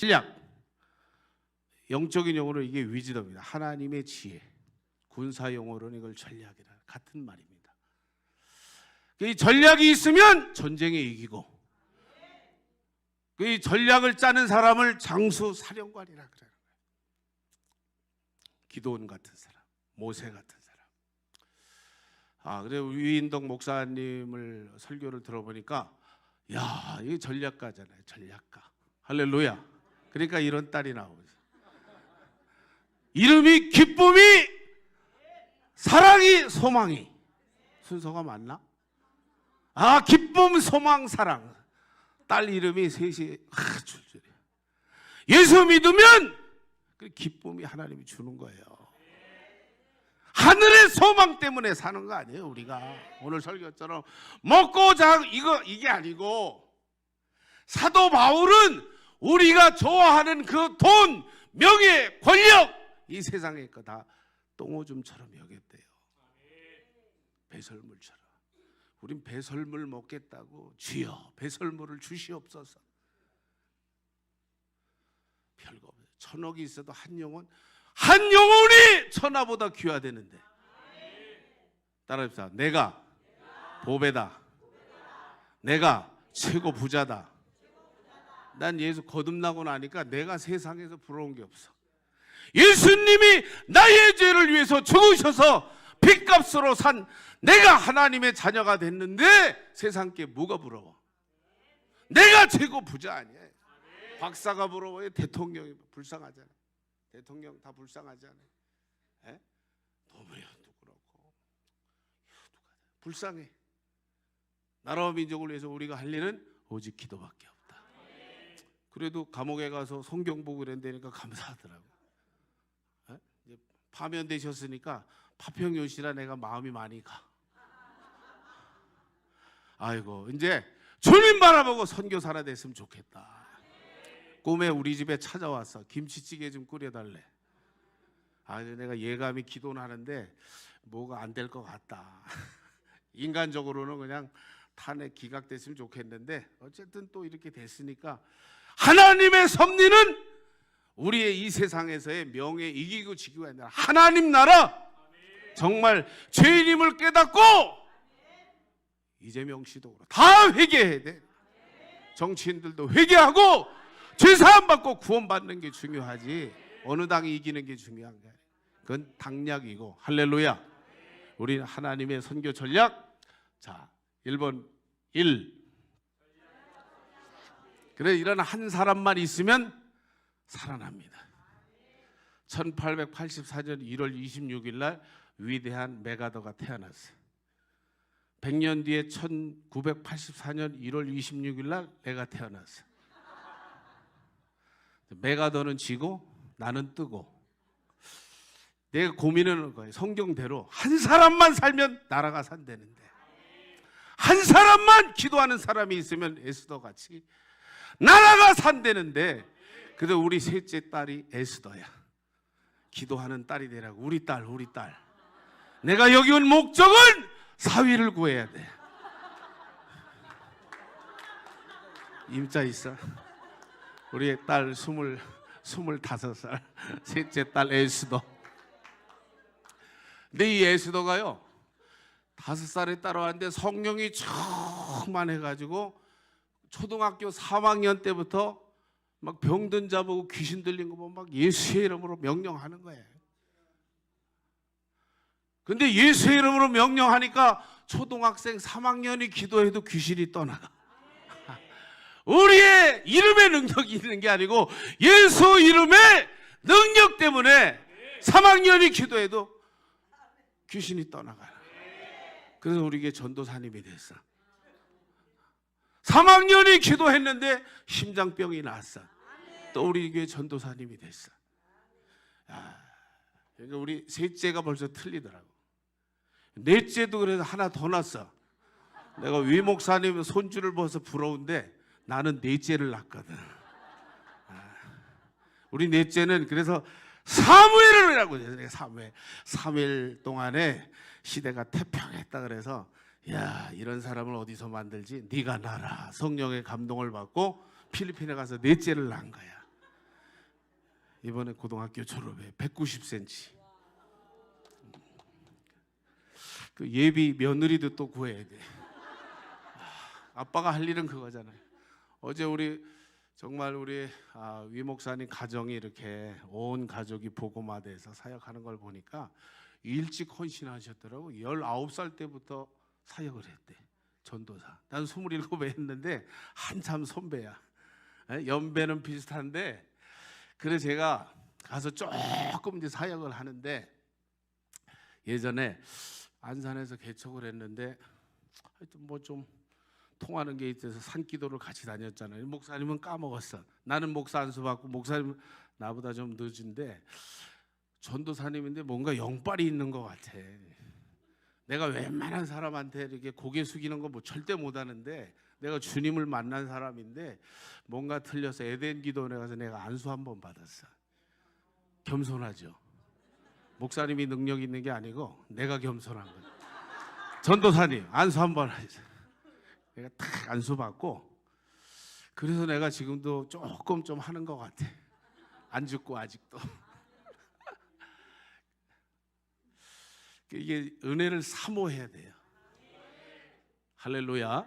신약 영적인 용어로 이게 위즈덤입니다. 하나님의 지혜. 군사 용어로는 이걸 전략이라 같은 말입니다. 이 전략이 있으면 전쟁에 이기고 그 전략을 짜는 사람을 장수 사령관이라 그래요. 기도원 같은 사람, 모세 같은 사람. 아, 그래 위인덕 목사님을 설교를 들어보니까 야, 이게 전략가잖아요. 전략가. 할렐루야. 그러니까 이런 딸이 나오죠. 이름이 기쁨이 사랑이 소망이 순서가 맞나? 아, 기쁨, 소망, 사랑. 딸 이름이 셋이 아, 줄줄이. 예수 믿으면 그 기쁨이 하나님이 주는 거예요. 하늘의 소망 때문에 사는 거 아니에요, 우리가. 오늘 설교처럼 먹고 자 이거 이게 아니고 사도 바울은 우리가 좋아하는 그 돈, 명예, 권력 이 세상의 거 다 똥오줌처럼 여겼대요. 배설물처럼. 우린 배설물 먹겠다고 주여 배설물을 주시옵소서. 별거 없어요. 천억이 있어도 한 영혼 한 영혼이 천하보다 귀하되는데. 따라합시다. 내가 보배다. 내가 최고 부자다. 난 예수 거듭나고 나니까 내가 세상에서 부러운 게 없어. 예수님이 나의 죄를 위해서 죽으셔서 핏값으로 산 내가 하나님의 자녀가 됐는데 세상 게 뭐가 부러워? 내가 최고 부자 아니야. 박사가 부러워요. 대통령이 불쌍하잖아. 대통령 다 불쌍하잖아. 에? 노무현도 그렇고 불쌍해. 나라와 민족을 위해서 우리가 할 일은 오직 기도밖에 없다. 그래도 감옥에 가서 성경 보고 그랬다니까 감사하더라고. 에? 이제 파면되셨으니까 파평요시라 내가 마음이 많이 가. 아이고 이제 주님 바라보고 선교사라 됐으면 좋겠다. 꿈에 우리 집에 찾아와서 김치찌개 좀 끓여달래. 아 내가 예감이 기도는 하는데 뭐가 안 될 것 같다. 인간적으로는 그냥 탄핵 기각됐으면 좋겠는데 어쨌든 또 이렇게 됐으니까 하나님의 섭리는 우리의 이 세상에서의 명예 이기고 지기가 아니라 하나님 나라 정말 죄인임을 깨닫고 이재명 씨도 다 회개해야 돼. 정치인들도 회개하고 죄 사함 받고 구원 받는 게 중요하지. 어느 당이 이기는 게 중요한 게. 그건 당략이고 할렐루야. 우리는 하나님의 선교 전략. 자, 1번 1. 그래 이런 한 사람만 있으면 살아납니다. 1884년 1월 26일 날 위대한 메가더가 태어났어요. 100년 뒤에 1984년 1월 26일 날 내가 태어났어요. 메가더는 지고 나는 뜨고 내가 고민하는. 성경대로 한 사람만 살면 나라가 산다는데 한 사람만 기도하는 사람이 있으면 에스더 같이 나라가 산다는데 그래도 우리 셋째 딸이 에스더야. 기도하는 딸이 되라고 우리 딸 우리 딸. 내가 여기 온 목적은 사위를 구해야 돼. 임자 있어. 우리 딸 스물 스물다섯 살 셋째 딸 에스더. 근데 이 에스더가요 다섯 살에 따라왔는데 성령이 충만해가지고 초등학교 3학년 때부터 막 병든 자 보고 귀신 들린 거 보면 막 예수의 이름으로 명령하는 거예요. 근데 예수의 이름으로 명령하니까 초등학생 3학년이 기도해도 귀신이 떠나가. 우리의 이름의 능력이 있는 게 아니고 예수 이름의 능력 때문에 3학년이 기도해도 귀신이 떠나가요. 그래서 우리에게 전도사님이 됐어. 3학년이 기도했는데 심장병이 났어. 또 우리 교회 전도사님이 됐어. 야, 그러니까 우리 셋째가 벌써 틀리더라고. 넷째도 그래서 하나 더 났어. 내가 위 목사님 손주를 봐서 부러운데 나는 넷째를 낳거든. 아, 우리 넷째는 그래서 사무엘이라고 해요. 사무엘. 3일 동안에 시대가 태평했다 그래서 야 이런 사람을 어디서 만들지? 네가 나라 성령의 감동을 받고 필리핀에 가서 넷째를 낳은 거야. 이번에 고등학교 졸업해 190cm. 그 예비 며느리도 또 구해야 돼. 아, 아빠가 할 일은 그거잖아요. 어제 우리 정말 우리 아, 위 목사님 가정이 이렇게 온 가족이 보고마대에서 사역하는 걸 보니까 일찍 헌신하셨더라고. 19살 때부터 사역을 했대. 전도사. 난 27에 했는데 한참 선배야. 에? 연배는 비슷한데 그래 제가 가서 조금 이제 사역을 하는데 예전에 안산에서 개척을 했는데 하여튼 뭐 좀 통하는 게 있어서 산기도를 같이 다녔잖아요. 목사님은 까먹었어. 나는 목사 안수 받고 목사님 은 나보다 좀 늦은데 전도사님인데 뭔가 영빨이 있는 것 같아. 내가 웬만한 사람한테 이렇게 고개 숙이는 거뭐 절대 못 하는데 내가 주님을 만난 사람인데 뭔가 틀려서 에덴 기도원에 가서 내가 안수 한 번 받았어. 겸손하죠. 목사님이 능력 있는 게 아니고 내가 겸손한 거야. 전도사님 안수 한 번 하세요. 내가 탁 안수 받고 그래서 내가 지금도 조금 좀 하는 것 같아. 안 죽고 아직도. 이게 은혜를 사모해야 돼요. 할렐루야.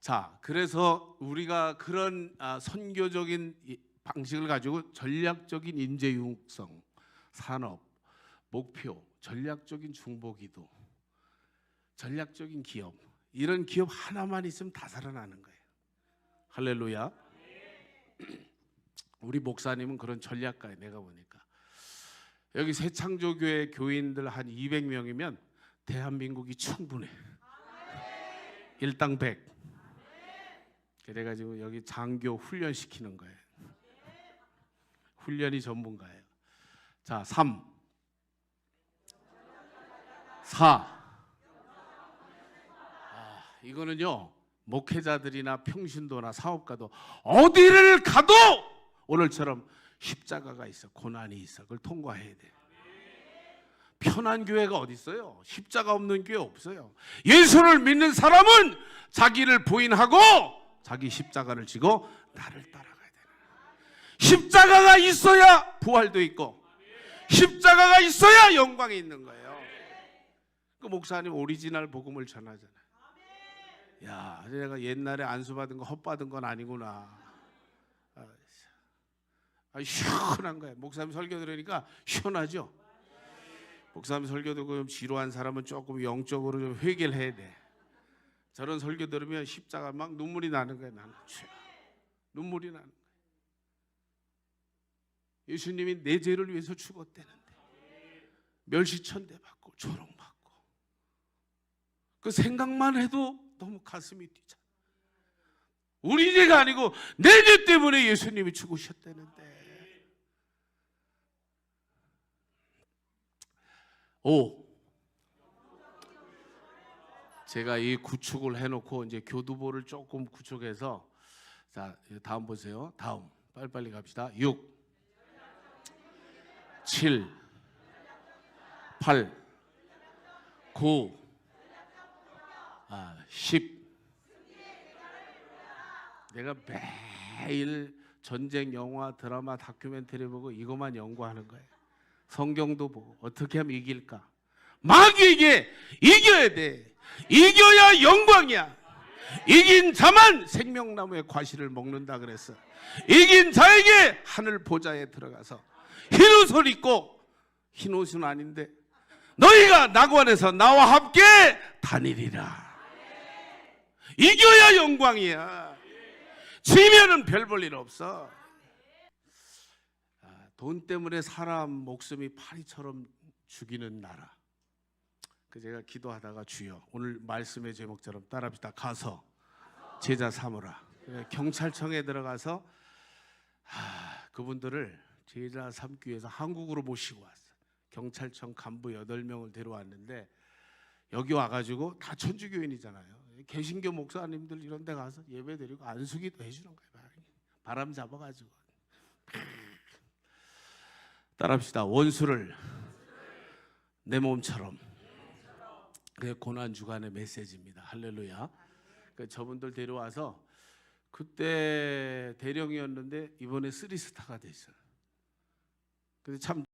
자, 그래서 우리가 그런 아, 선교적인 이- 방식을 가지고 전략적인 인재 육성, 산업, 목표, 전략적인 중보기도, 전략적인 기업 이런 기업 하나만 있으면 다 살아나는 거예요. 할렐루야. 우리 목사님은 그런 전략가에 내가 보니까 여기 새창조교회 교인들 한 200명이면 대한민국이 충분해. 일당 100. 그래가지고 여기 장교 훈련 시키는 거예요. 훈련이 전문가예요. 자, 3. 4. 아, 이거는요. 목회자들이나 평신도나 사업가도 어디를 가도 오늘처럼 십자가가 있어 고난이 있어 그걸 통과해야 돼. 편한 교회가 어디 있어요? 십자가 없는 교회 없어요. 예수를 믿는 사람은 자기를 부인하고 자기 십자가를 지고 나를 따라가야 돼. 십자가가 있어야 부활도 있고 십자가가 있어야 영광이 있는 거예요. 그 목사님 오리지널 복음을 전하잖아요. 야, 내가 옛날에 안수 받은 거 헛받은 건 아니구나. 아, 아, 시원한 거야. 목사님 설교 들으니까 시원하죠. 목사님 설교 듣고 좀 지루한 사람은 조금 영적으로 좀 회개를 해야 돼. 저런 설교 들으면 십자가 막 눈물이 나는 거야. 나는 촤, 눈물이 나는 거야. 예수님이 내 죄를 위해서 죽었다는데 멸시천대 받고 조롱받고 그 생각만 해도 너무 가슴이 뛰잖아. 우리 죄가 아니고 내 죄 때문에 예수님이 죽으셨다는데. 오. 제가 이 구축을 해놓고 이제 교두보를 조금 구축해서 자 다음 보세요. 다음 빨리빨리 갑시다. 6 7 8 9 아, 10 내가 매일 전쟁 영화, 드라마, 다큐멘터리 보고 이것만 연구하는 거예요. 성경도 보고 어떻게 하면 이길까? 마귀에게 이겨야 돼. 이겨야 영광이야. 이긴 자만 생명나무의 과실을 먹는다 그랬어. 이긴 자에게 하늘 보좌에 들어가서 흰 옷을 입고 흰 옷은 아닌데 너희가 낙원에서 나와 함께 다니리라. 이겨야 영광이야. 지면은 별 볼 일 없어. 아, 돈 때문에 사람 목숨이 파리처럼 죽이는 나라. 그 제가 기도하다가 주여 오늘 말씀의 제목처럼 따라합시다. 가서 제자 삼으라. 경찰청에 들어가서 아, 그분들을 제자 삼기 위해서 한국으로 모시고 왔어. 경찰청 간부 8명을 데려왔는데 여기 와가지고 다 천주교인이잖아요. 개신교 목사님들 이런 데 가서 예배 드리고 안수기도 해주는 거예요. 바람 잡아가지고. 따라합시다. 원수를 내 몸처럼. 그게 고난 주간의 메시지입니다. 할렐루야. 그 저분들 데려와서 그때 대령이었는데 이번에 쓰리스타가 됐어요. 근데 참